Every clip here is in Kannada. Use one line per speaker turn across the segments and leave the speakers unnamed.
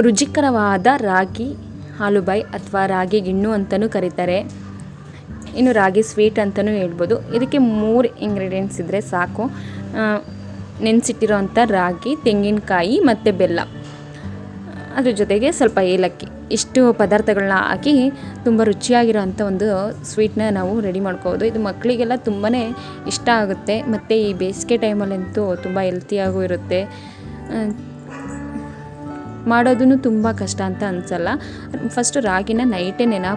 ರುಚಿಕರವಾದ ರಾಗಿ, ಹಾಲುಬಾಯಿ ಅಥವಾ ರಾಗಿ ಗಿಣ್ಣು ಅಂತಲೂ ಕರೀತಾರೆ. ಇನ್ನು ರಾಗಿ ಸ್ವೀಟ್ ಅಂತಲೂ ಹೇಳ್ಬೋದು. ಇದಕ್ಕೆ ಮೂರು ಇಂಗ್ರೀಡಿಯೆಂಟ್ಸ್ ಇದ್ದರೆ ಸಾಕು. ನೆನೆಸಿಟ್ಟಿರೋಂಥ ರಾಗಿ, ತೆಂಗಿನಕಾಯಿ ಮತ್ತು ಬೆಲ್ಲ. ಅದ್ರ ಜೊತೆಗೆ ಸ್ವಲ್ಪ ಏಲಕ್ಕಿ. ಇಷ್ಟು ಪದಾರ್ಥಗಳನ್ನ ಹಾಕಿ ತುಂಬ ರುಚಿಯಾಗಿರೋಂಥ ಒಂದು ಸ್ವೀಟ್ನ ನಾವು ರೆಡಿ ಮಾಡ್ಕೋಬೋದು. ಇದು ಮಕ್ಕಳಿಗೆಲ್ಲ ತುಂಬಾ ಇಷ್ಟ ಆಗುತ್ತೆ. ಮತ್ತು ಈ ಬೇಸಿಗೆ ಟೈಮಲ್ಲಂತೂ ತುಂಬ ಹೆಲ್ತಿಯಾಗೂ ಇರುತ್ತೆ. ಮಾಡೋದೂ ತುಂಬ ಕಷ್ಟ ಅಂತ ಅನಿಸಲ್ಲ. ಫಸ್ಟು ರಾಗಿನ ನೈಟೇ ನೆನೆ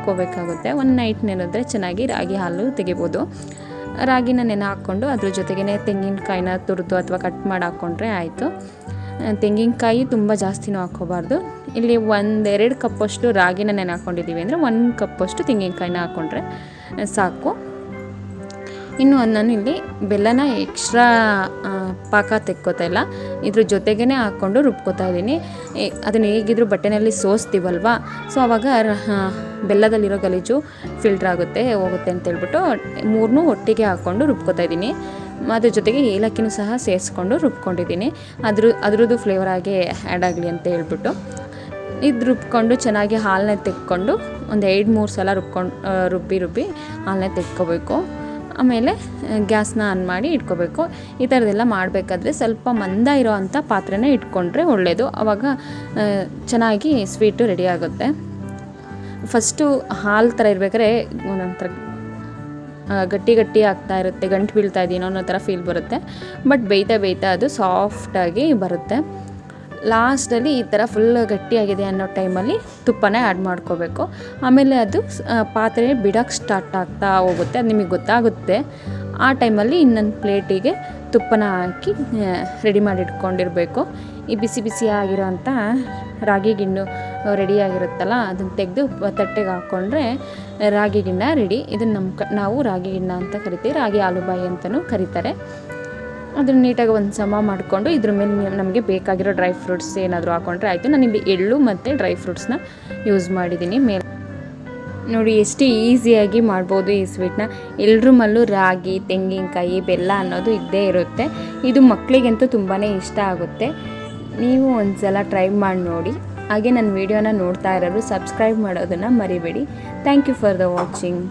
ಒಂದು ನೈಟ್ ನೆನೆದ್ರೆ ಚೆನ್ನಾಗಿ ರಾಗಿ ಹಾಲು ತೆಗಿಬೋದು. ರಾಗಿನ ನೆನೆ ಹಾಕ್ಕೊಂಡು ಅದ್ರ ಜೊತೆಗೇ ತೆಂಗಿನಕಾಯಿನ ತುರಿದು ಅಥವಾ ಕಟ್ ಮಾಡಿ ಹಾಕ್ಕೊಂಡ್ರೆ ಆಯಿತು ತೆಂಗಿನಕಾಯಿ ತುಂಬ ಜಾಸ್ತಿನೂ ಹಾಕ್ಕೋಬಾರ್ದು. ಇಲ್ಲಿ ಒಂದೆರಡು ಕಪ್ಪಷ್ಟು ರಾಗಿನ ನೆನೆ ಹಾಕ್ಕೊಂಡಿದ್ದೀವಿ ಅಂದರೆ ಒಂದು ಕಪ್ಪಷ್ಟು ತೆಂಗಿನಕಾಯಿನ ಹಾಕ್ಕೊಂಡ್ರೆ ಸಾಕು. ಇನ್ನು ನಾನು ಇಲ್ಲಿ ಬೆಲ್ಲನ ಎಕ್ಸ್ಟ್ರಾ ಪಾಕ ತೆಕ್ಕೋತಾ ಇಲ್ಲ. ಇದ್ರ ಜೊತೆಗೇ ಹಾಕ್ಕೊಂಡು ರುಬ್ಕೋತಾ ಇದ್ದೀನಿ. ಅದನ್ನು ಹೇಗಿದ್ರು ಬಟ್ಟೆನಲ್ಲಿ ಸೋಸ್ತೀವಲ್ವ? ಸೊ ಆವಾಗ ಬೆಲ್ಲದಲ್ಲಿರೋ ಗಲೀಜು ಫಿಲ್ಟರ್ ಆಗುತ್ತೆ, ಹೋಗುತ್ತೆ ಅಂತೇಳ್ಬಿಟ್ಟು ಮೂರನ್ನೂ ಒಟ್ಟಿಗೆ ಹಾಕ್ಕೊಂಡು ರುಬ್ಕೋತಾ ಇದ್ದೀನಿ. ಅದ್ರ ಜೊತೆಗೆ ಏಲಕ್ಕಿನೂ ಸಹ ಸೇರಿಸ್ಕೊಂಡು ರುಬ್ಕೊಂಡಿದ್ದೀನಿ. ಅದ್ರ, ಅದ್ರದ್ದು ಫ್ಲೇವರ್ ಆಗಿ ಆ್ಯಡ್ ಆಗಲಿ ಅಂತ ಹೇಳ್ಬಿಟ್ಟು. ಇದು ರುಬ್ಕೊಂಡು ಚೆನ್ನಾಗಿ ಹಾಲನ್ನ ತೆಕ್ಕೊಂಡು ಒಂದು ಎರಡು ಮೂರು ಸಲ ರುಬ್ಕೊಂಡು ರುಬ್ಬಿ ರುಬ್ಬಿ ಹಾಲನ್ನ ತೆಕ್ಕೋಬೇಕು. ಆಮೇಲೆ ಗ್ಯಾಸ್ನ ಆನ್ ಮಾಡಿ ಇಟ್ಕೋಬೇಕು. ಈ ಥರದ್ದೆಲ್ಲ ಮಾಡಬೇಕಾದ್ರೆ ಸ್ವಲ್ಪ ಮಂದ ಇರೋ ಅಂಥ ಪಾತ್ರೆನ ಇಟ್ಕೊಂಡ್ರೆ ಒಳ್ಳೆಯದು ಆವಾಗ ಚೆನ್ನಾಗಿ ಸ್ವೀಟು ರೆಡಿ ಆಗುತ್ತೆ. ಫಸ್ಟು ಹಾಲು ಥರ ಇರಬೇಕಾದ್ರೆ ನಂತರ ಗಟ್ಟಿ ಗಟ್ಟಿ ಆಗ್ತಾ ಇರುತ್ತೆ, ಗಂಟು ಬೀಳ್ತಾ ಇದೀನೋ ಅನ್ನೋ ಥರ ಫೀಲ್ ಬರುತ್ತೆ. ಬಟ್ ಬೇಯ್ತಾ ಬೇಯ್ತಾ ಅದು ಸಾಫ್ಟಾಗಿ ಬರುತ್ತೆ. ಲಾಸ್ಟಲ್ಲಿ ಈ ಥರ ಫುಲ್ ಗಟ್ಟಿಯಾಗಿದೆ ಅನ್ನೋ ಟೈಮಲ್ಲಿ ತುಪ್ಪನೇ ಆ್ಯಡ್ ಮಾಡ್ಕೋಬೇಕು. ಆಮೇಲೆ ಅದು ಪಾತ್ರೆ ಬಿಡೋಕ್ಕೆ ಸ್ಟಾರ್ಟ್ ಆಗ್ತಾ ಹೋಗುತ್ತೆ. ಅದು ನಿಮಗೆ ಗೊತ್ತಾಗುತ್ತೆ. ಆ ಟೈಮಲ್ಲಿ ಇನ್ನೊಂದು ಪ್ಲೇಟಿಗೆ ತುಪ್ಪನ ಹಾಕಿ ರೆಡಿ ಮಾಡಿ ಇಟ್ಕೊಂಡಿರಬೇಕು. ಈ ಬಿಸಿ ಬಿಸಿ ಆಗಿರೋಂಥ ರಾಗಿ ಗಿಣ್ಣು ರೆಡಿಯಾಗಿರುತ್ತಲ್ಲ ಅದನ್ನು ತೆಗೆದು ತಟ್ಟೆಗೆ ಹಾಕ್ಕೊಂಡ್ರೆ ರಾಗಿ ಗಿಣ್ಣ ರೆಡಿ. ಇದನ್ನು ನಮ್ಮ ನಾವು ರಾಗಿ ಗಿಣ್ಣ ಅಂತ ಕರಿತೀವಿ. ರಾಗಿ ಆಲೂಬಾಯಿ ಅಂತಲೂ ಕರೀತಾರೆ. ಅದನ್ನು ನೀಟಾಗಿ ಒಂದು ಸಮ ಮಾಡಿಕೊಂಡು ಇದ್ರ ಮೇಲೆ ನಮಗೆ ಬೇಕಾಗಿರೋ ಡ್ರೈ ಫ್ರೂಟ್ಸ್ ಏನಾದರೂ ಹಾಕೊಂಡ್ರೆ ಆಯಿತು. ಇಲ್ಲಿ ಎಳ್ಳು ಮತ್ತು ಡ್ರೈ ಫ್ರೂಟ್ಸ್ನ ಯೂಸ್ ಮಾಡಿದ್ದೀನಿ. ಮೇಲೆ ನೋಡಿ ಎಷ್ಟು ಈಸಿಯಾಗಿ ಮಾಡ್ಬೋದು ಈ ಸ್ವೀಟ್ನ. ಎಲ್ರ ಮಲ್ಲೂ ರಾಗಿ, ತೆಂಗಿನಕಾಯಿ, ಬೆಲ್ಲ ಅನ್ನೋದು ಇದ್ದೇ ಇರುತ್ತೆ. ಇದು ಮಕ್ಕಳಿಗಂತೂ ತುಂಬಾ ಇಷ್ಟ ಆಗುತ್ತೆ. ನೀವು ಒಂದು ಸಲ ಟ್ರೈ ಮಾಡಿ ನೋಡಿ. ಹಾಗೆ ನನ್ನ ವೀಡಿಯೋನ ನೋಡ್ತಾ ಇರೋರು ಸಬ್ಸ್ಕ್ರೈಬ್ ಮಾಡೋದನ್ನು ಮರಿಬೇಡಿ. Thank you for the watching.